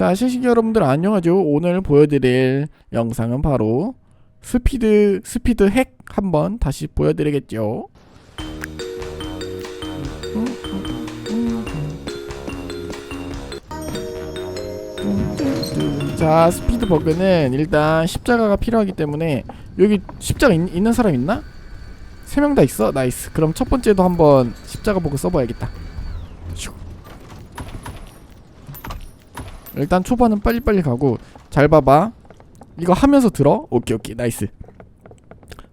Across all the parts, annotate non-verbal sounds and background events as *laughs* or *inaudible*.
자, 시식 여러분들 안녕하죠? 오늘 보여드릴 영상은 바로 스피드 스피드 핵 한번 다시 보여드리겠죠. 자, 스피드 버그는 일단 십자가가 필요하기 때문에 여기 십자가 있, 있는 사람 있나? 세 명 다 있어? 나이스. 그럼 첫 번째도 한번 십자가 버그 써봐야겠다. 슉. 일단 초반은 빨리빨리 가고 잘 봐봐. 이거 하면서 들어? 오케이 오케이. 나이스.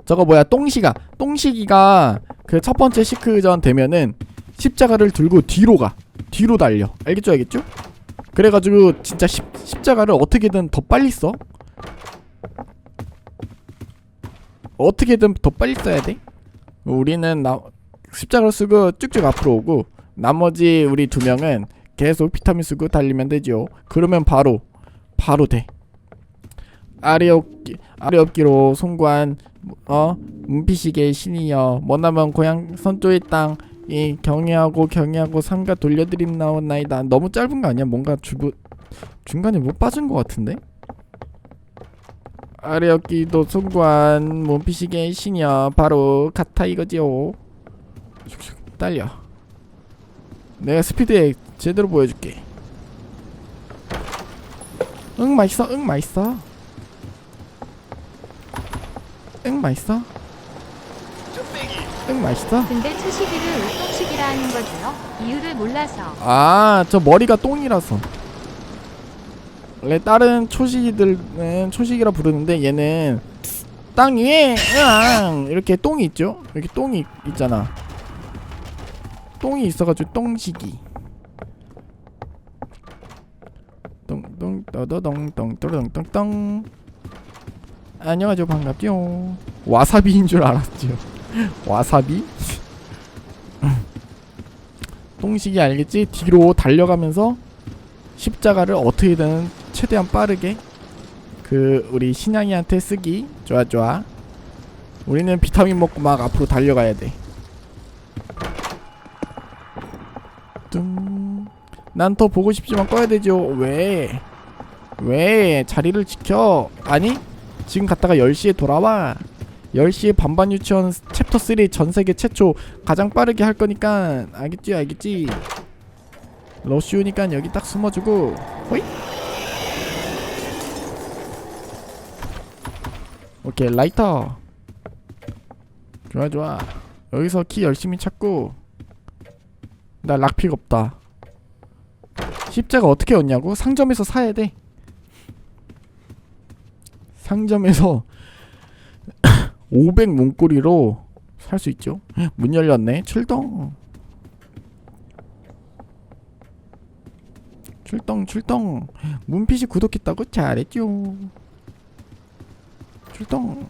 저거 뭐야? 똥시가. 똥시기가 그 첫 번째 시크전 되면은 십자가를 들고 뒤로 가. 뒤로 달려. 알겠죠 알겠죠? 그래가지고 진짜 십, 십자가를 어떻게든 더 빨리 써? 어떻게든 더 빨리 써야 돼? 우리는 나 십자가를 쓰고 쭉쭉 앞으로 오고 나머지 우리 두 명은 계속 비타민 쓰고 달리면 되죠. 그러면 바로 바로 돼. 아래 없기 아래 없기로 송관 어 문피식의 신이여 머나먼 고향 선조의 땅 이 경애하고 경애하고 상가 돌려드림 나온나이다. 너무 짧은 거 아니야? 뭔가 주부 중간에 못 빠진 것 같은데? 아래 없기도 송관 문피식의 신이여 바로 같아 이거지요. 달려. 내가 스피드에 제대로 보여줄게. 응 맛있어, 응 맛있어, 응 맛있어, 응 맛있어. 근데 초시기를 우통식이라 하는 거죠. 이유를 몰라서. 아, 저 머리가 똥이라서. 원래 다른 초식이들은 초식이라 부르는데 얘는 땅 위에 으앙 이렇게 똥이 있죠? 이렇게 똥이 있잖아. 똥이 있어가지고 똥시기. 똥똥 떠더덩 똥떠덩똥똥 안녕하세요. 반갑죠. 와사비인 줄 알았죠. *laughs* 와사비? *laughs* 똥식이 알겠지? 뒤로 달려가면서 십자가를 어떻게든 최대한 빠르게 그 우리 신양이한테 쓰기. 좋아 좋아. 우리는 비타민 먹고 막 앞으로 달려가야 돼 난 더 보고 싶지만 꺼야 되죠. 왜? 왜? 자리를 지켜. 아니? 지금 갔다가 10시에 돌아와. 10시에 반반 유치원 챕터 3 전 세계 최초 가장 빠르게 할 거니까 알겠지? 알겠지? 러쉬우니까 여기 딱 숨어주고 호이? 오케이 라이터 좋아 좋아 여기서 키 열심히 찾고 나 락픽 없다 십자가 어떻게 얻냐고? 상점에서 사야 돼. 상점에서 *laughs* 500 문고리로 살 수 있죠. 문 열렸네. 출동. 출동 출동. 문피시 구독했다고 잘했죠. 출동.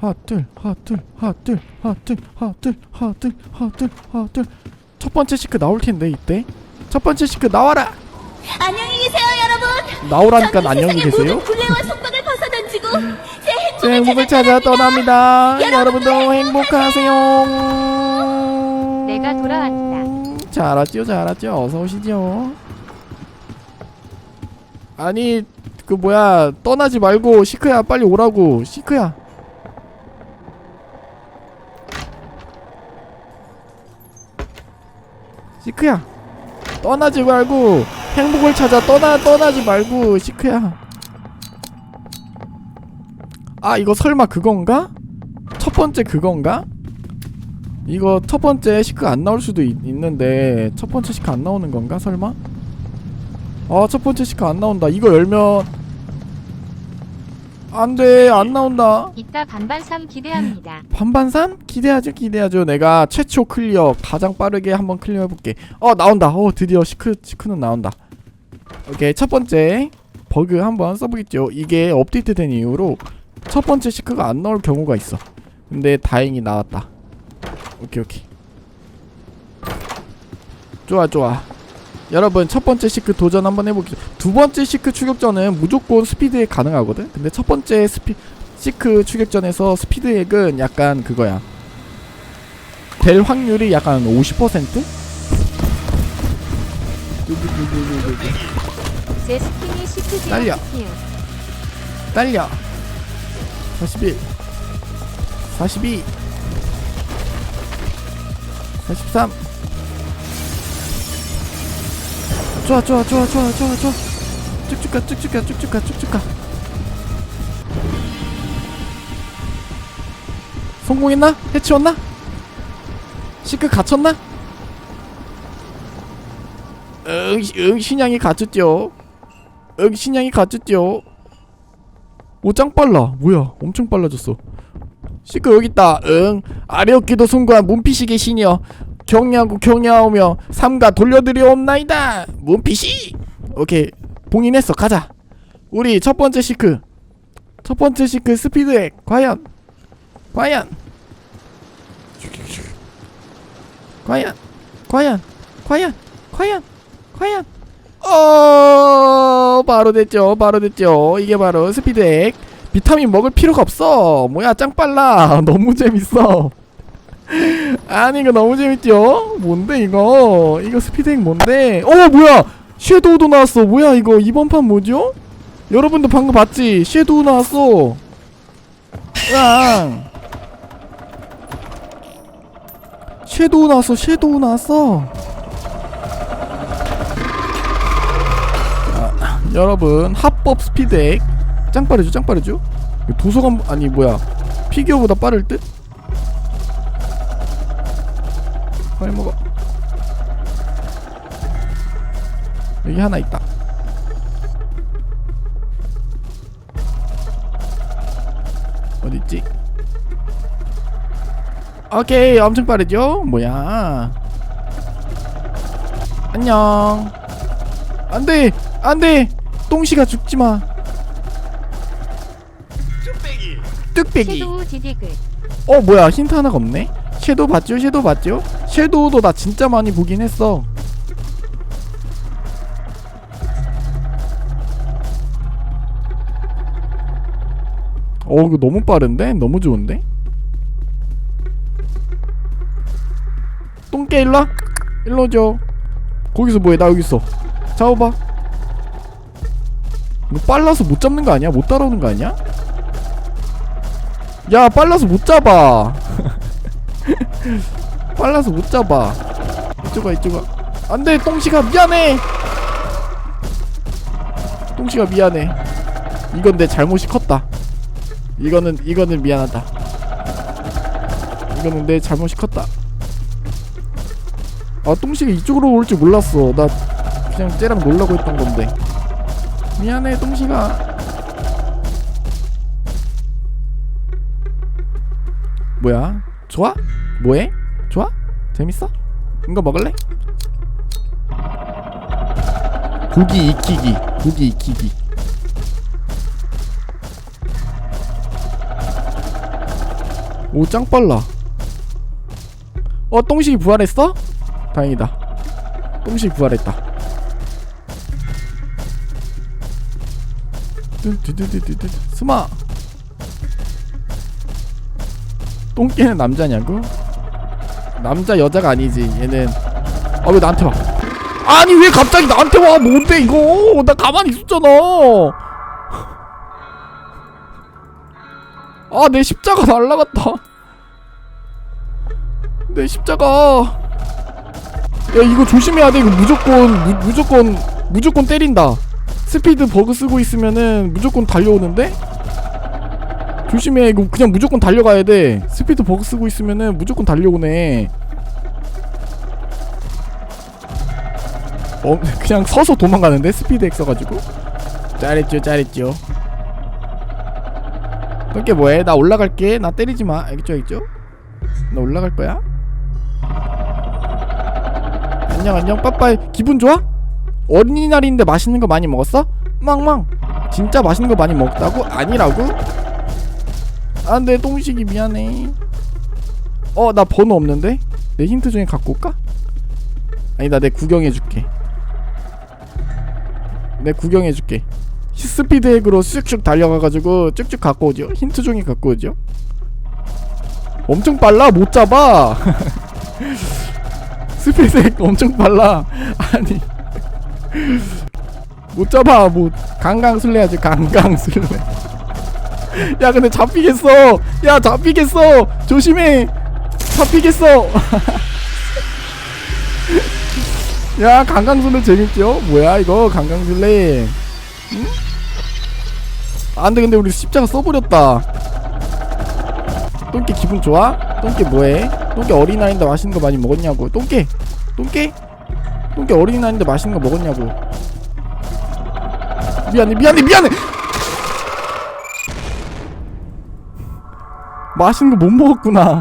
하둘 하둘 하둘 하둘 하둘 하둘 하둘 하둘 첫 번째 시크 나올 텐데 이때. 첫 번째 시크 나와라! 안녕히 계세요, 여러분. 나오라니까 안녕히 계세요? 모든 굴레와 속박을 벗어던지고 제 행복을, 제 행복을 찾아 떠납니다. 여러분도 행복하세요. 내가 돌아왔다. 잘 왔죠 잘 왔죠 어서 오시죠 아니 그 뭐야. 떠나지 말고 시크야 빨리 오라고. 시크야 시크야 떠나지 말고 행복을 찾아 떠나 떠나지 말고 시크야 아 이거 설마 그건가? 첫 번째 그건가? 이거 첫 번째 시크 안 나올 수도 있, 있는데 첫 번째 시크 안 나오는 건가 설마? 아 첫 번째 시크 안 나온다 이거 열면 안돼 안 나온다. 이따 반반삼 기대합니다. *gasps* 반반삼? 기대하죠 기대하죠. 내가 최초 클리어 가장 빠르게 한번 클리어 해볼게. 어 나온다. 어 드디어 시크 시크는 나온다. 오케이 첫 번째 버그 한번 써보겠죠. 이게 업데이트된 이후로 첫 번째 시크가 안 나올 경우가 있어. 근데 다행히 나왔다. 오케이 오케이. 좋아 좋아 여러분 첫 번째 시크 도전 한번 해볼게요 두 번째 시크 추격전은 무조건 스피드에 가능하거든? 근데 첫 번째 스피 시크 추격전에서 스피드액은 약간 그거야. 될 확률이 약간 50%? 제 스킨이 딸려. 스킨. 딸려. 41 42 43 좋아 좋아 좋아 좋아 좋아 좋아. 쭉쭉 가 쭉쭉 가 쭉쭉 가 쭉쭉 가. 성공했나? 해치웠나? 시크 갇혔나? 응, 응 신양이 갇혔죠 응 신양이 갇혔죠 오짱 빨라. 뭐야 엄청 빨라졌어. 시크 여기 있다. 응. 아래 어깨도 송구한 문피식의 신이여 경례하고 경례하오며 삼가 돌려드리옵나이다. 문피시 오케이. 봉인했어. 가자. 우리 첫 번째 시크. 첫 번째 시크 스피드액 과연. 과연. 과연. 과연. 과연. 과연. 과연. 어 바로 됐죠. 바로 됐죠. 이게 바로 스피드액. 비타민 먹을 필요가 없어. 뭐야 짱 빨라. *laughs* 너무 재밌어 아니 이거 너무 재밌죠? 뭔데 이거? 이거 스피드액 뭔데? 어 뭐야! 섀도우도 나왔어. 뭐야 이거? 이번 판 뭐죠? 여러분도 방금 봤지? 섀도우 나왔어. 으앙 섀도우 나왔어 섀도우 나왔어. 여러분 합법 스피드액 짱 빠르죠 짱 빠르죠? 도서관 아니 뭐야. 피규어보다 빠를 듯? 빨리 먹어. 여기 하나 있다. 어딨지? 오케이 엄청 빠르죠? 뭐야? 안녕. 안돼 안돼. 똥시가 죽지마. 뚝배기. 섀도우 디디글. 어 뭐야? 힌트 하나가 없네? 섀도우 봤죠? 섀도우 봤죠 섀도우도 나 진짜 많이 보긴 했어. 어 이거 너무 빠른데? 너무 좋은데? 똥개 일로와 일로 오죠. 거기서 뭐해? 나 여기 있어. 잡아봐. 이거 빨라서 못 잡는 거 아니야? 못 따라오는 거 아니야? 야 빨라서 못 잡아 *laughs* 빨라서 못 잡아. 이쪽 와 이쪽 와 안돼 똥시가 미안해. 똥시가 미안해. 이건 내 잘못이 컸다. 이거는 이거는 미안하다. 이거는 내 잘못이 컸다. 아 똥시가 이쪽으로 올 줄 몰랐어. 나 그냥 쟤랑 놀라고 했던 건데. 미안해 똥시가. 뭐야? 좋아? 뭐해? 재밌어? 이거 먹을래? 고기 익히기 고기 익히기 오 짱 빨라 어 똥식이 부활했어? 다행이다 똥식이 부활했다 스마 똥개는 남자냐고? 남자 여자가 아니지 얘는. 아 왜 나한테 와? 아니 왜 갑자기 나한테 와? 뭔데 이거? 나 가만히 있었잖아. 아 내 십자가 날라갔다. 내 십자가. 야 이거 조심해야 돼. 이거 무조건 무, 무조건 무조건 때린다. 스피드 버그 쓰고 있으면은 무조건 달려오는데 조심해. 이거 그냥 무조건 달려가야 돼. 스피드 버그 쓰고 있으면은 무조건 달려오네. 어 *laughs* 그냥 서서 도망가는데? 스피드 액 써가지고? 잘했죠 잘했죠. 그게 뭐해? 나 올라갈게. 나 때리지마. 알겠죠 알겠죠? 나 올라갈 거야? 안녕 안녕. 빠빠이. 기분 좋아? 어린이날인데 맛있는 거 많이 먹었어? 망망. 진짜 맛있는 거 많이 먹었다고? 아니라고? 안돼 똥식이 미안해. 어 나 번호 없는데? 내 힌트 중에 갖고 올까? 아니다 내 구경해줄게. 내 구경해줄게. 스피드 핵으로 쑥쑥 달려가가지고 쭉쭉 갖고 오죠? 힌트 중에 갖고 오죠? 엄청 빨라? 못 잡아! *laughs* 스피드 핵 엄청 빨라. 아니. 못 잡아 뭐 강강술래 하지 강강술래 *laughs* 야 근데 잡히겠어. 야 잡히겠어. 조심해. 잡히겠어. *laughs* 야 강강술래 재밌죠? 뭐야 이거? 강강술래. 응? 안돼 근데 우리 십자가 써버렸다. 똥개 기분 좋아? 똥개 뭐해? 똥개 어린아이인데 맛있는 거 많이 먹었냐고. 똥개? 똥개? 똥개 어린아이인데 맛있는 거 먹었냐고. 미안해 미안해 미안해 맛있는 거 못 먹었구나